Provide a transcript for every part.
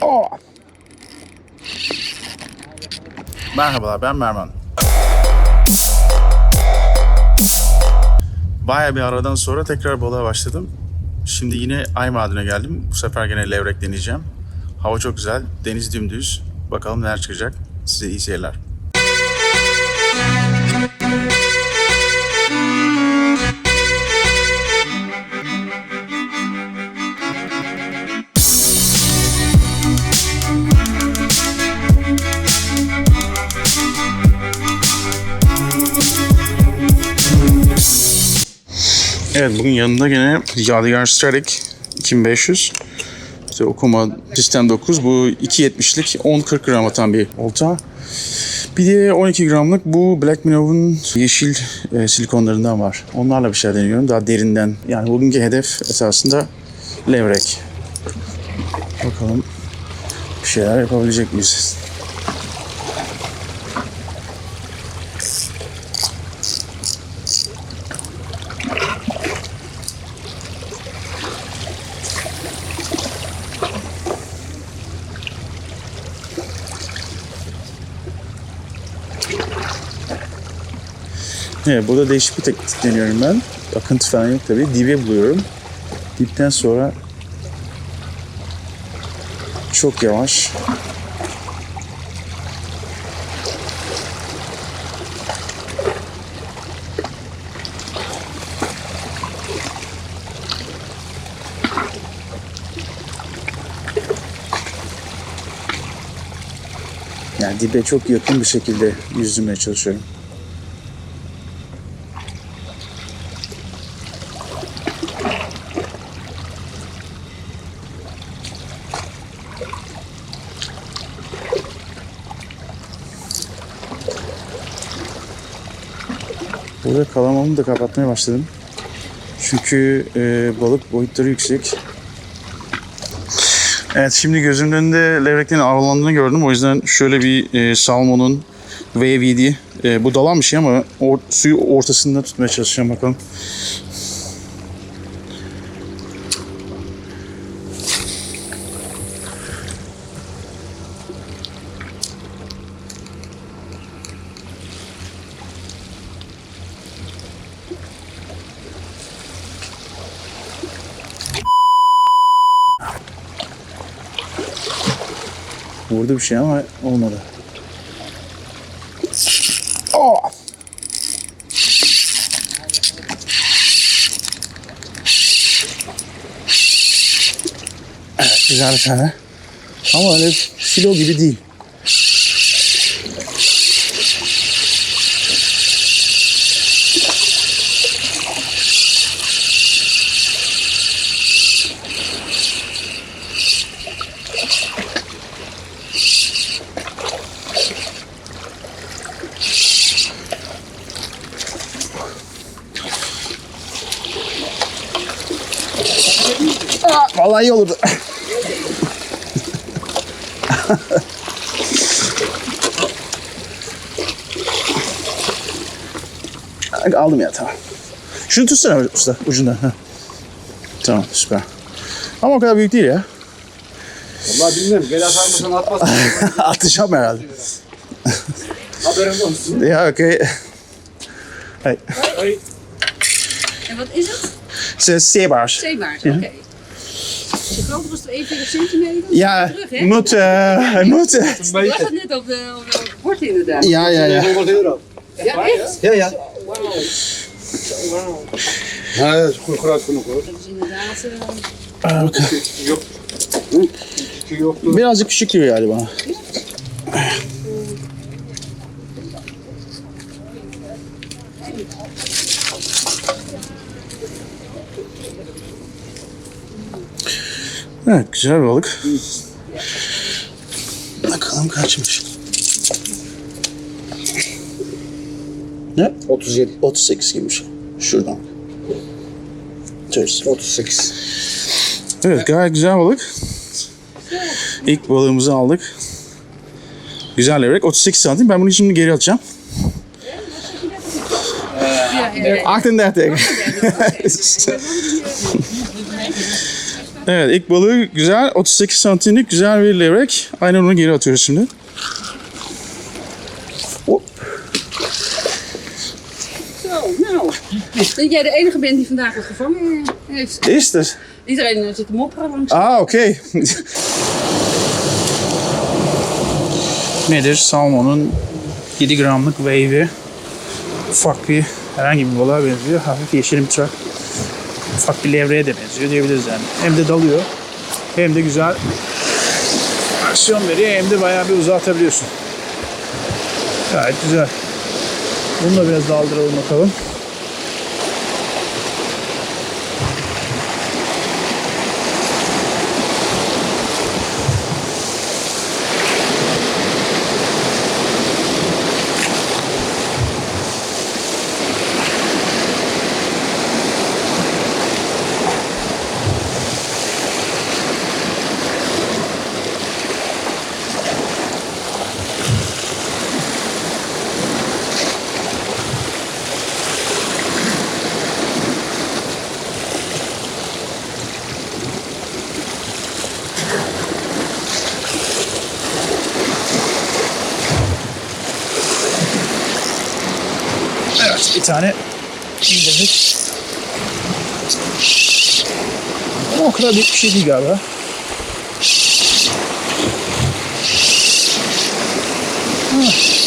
Oh. Merhabalar ben Merman. Baya bir aradan sonra tekrar balığa başladım. Şimdi yine Aymadin'e geldim. Bu sefer gene levrek deneyeceğim. Hava çok güzel, deniz dümdüz. Bakalım neler çıkacak. Size iyi seyirler. Evet bugün yanında gene Yadigar Static 2500. İşte okuma sistem 9. Bu 2.70'lik 10-40 gram atan bir olta. Bir de 12 gramlık bu Black Minnow'un yeşil e, silikonlarından var. Onlarla bir şeyler deniyorum. Daha derinden. Yani bugünkü hedef esasında levrek. Bakalım bir şeyler yapabilecek miyiz? Evet, burada değişik bir teknik deniyorum ben. Akıntı falan yok tabii. Dibe buluyorum. Dipten sonra çok yavaş. Yani dibe çok yakın bir şekilde yüzmeye çalışıyorum. Burada kalamamı da kapatmaya başladım. Çünkü e, balık boyutları yüksek. Evet şimdi gözümün önünde levreklerin avlandığını gördüm. O yüzden şöyle bir e, salmonun VVD. E, bu dalan bir şey ama or, suyu ortasında tutmaya çalışacağım bakalım. Vurdu bir şey ama olmadı. Oh! Evet, güzel bir tane. Ama öyle filo gibi değil. Vallahi iyi olurdu. Aldım ya tamam. Şunu tutsana usta ucundan. Ha. Tamam süper. Ama o kadar büyük değil ya. Vallahi bilmiyorum. Gel atar mısın atmaz mısın? Atacağım herhalde. Haberin olsun. Ja, oké. Hey. En wat is het? Het is zeebaars. Zeebaars, oké. De grote was 41 centimeter. Ja, Terug, hè? moet, eh, moet. eh. Je lag het net op, de, op het bord inderdaad. Ja, ja, ja. 100 euro. Ja, echt? Ja, ja. Wauw. Wauw. Ja, dat is goed groot genoeg hoor. Dat is inderdaad... Ah, oké. Yoktu. Birazcık küçük gibi geldi Evet, güzel balık. Bakalım kaçmış. Ne? 37. 38 gibi bir şey. Şuradan. Ters. 38. Evet gayet güzel balık. İlk balığımızı aldık. Güzel levrek. 38 santim. Ben bunu şimdi geri atacağım. ja. 38. Evet ilk balığı güzel 38 santimlik güzel bir levrek. Aynen onu geri atıyoruz şimdi. Hop. Zo, nou. Dat jij de enige bent die vandaag wat gevangen heeft. Is het? Iedereen eh, zit te mopperen langs. Aa okey. Nedir? Salmon'un 7 gramlık wave'i. Ufak bir herhangi bir balığa benziyor. Hafif yeşilimsi. Ufak bir levreye de benziyor diyebiliriz yani. Hem de dalıyor. Hem de güzel aksiyon veriyor. Hem de bayağı bir uzatabiliyorsun. Gayet güzel. Bunu da biraz daldıralım bakalım. Evet bir tane indirdik. Ama o kadar büyük bir şey değil galiba. Ha.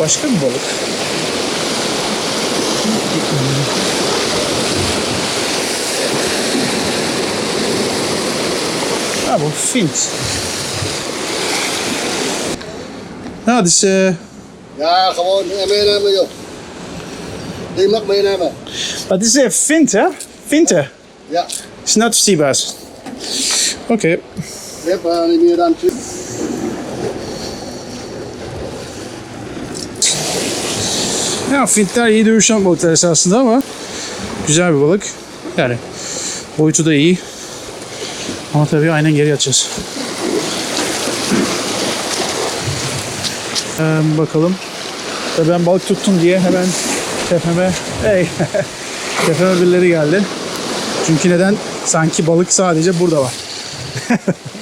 Başka bir balık. Ha bu Fint. Ja, dus eh, Ja, gewoon eh, meenemen joh. Die mag meenemen. wat is eh Fint hè? Finte. Ja, Is not. Oké. je hebt eh, niet meer dan twee. Ya fintler iyi dövüşen balıklar esasında ama güzel bir balık. Yani boyutu da iyi. Ama tabii aynen geri atacağız. Ee, bakalım. Tabii ben balık tuttum diye hemen tepeme hey tepeme birileri geldi. Çünkü neden? Sanki balık sadece burada var.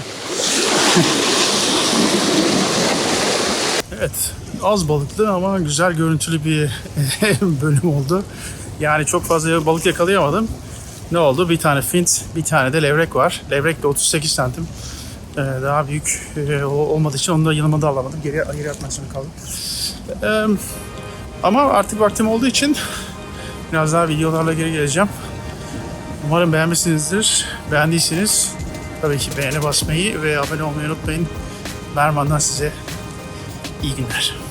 Evet, az balıklı ama güzel görüntülü bir bölüm oldu. Yani çok fazla balık yakalayamadım. Ne oldu? Bir tane fint, bir tane de levrek var. Levrek de 38 santim. Ee, daha büyük e, o- olmadığı için onu da yanıma da alamadım. Geri, geri atmak zorunda kaldım. Ee, ama artık vaktim olduğu için biraz daha videolarla geri geleceğim. Umarım beğenmişsinizdir. Beğendiyseniz tabii ki beğeni basmayı ve abone olmayı unutmayın. Berman'dan size iyi günler.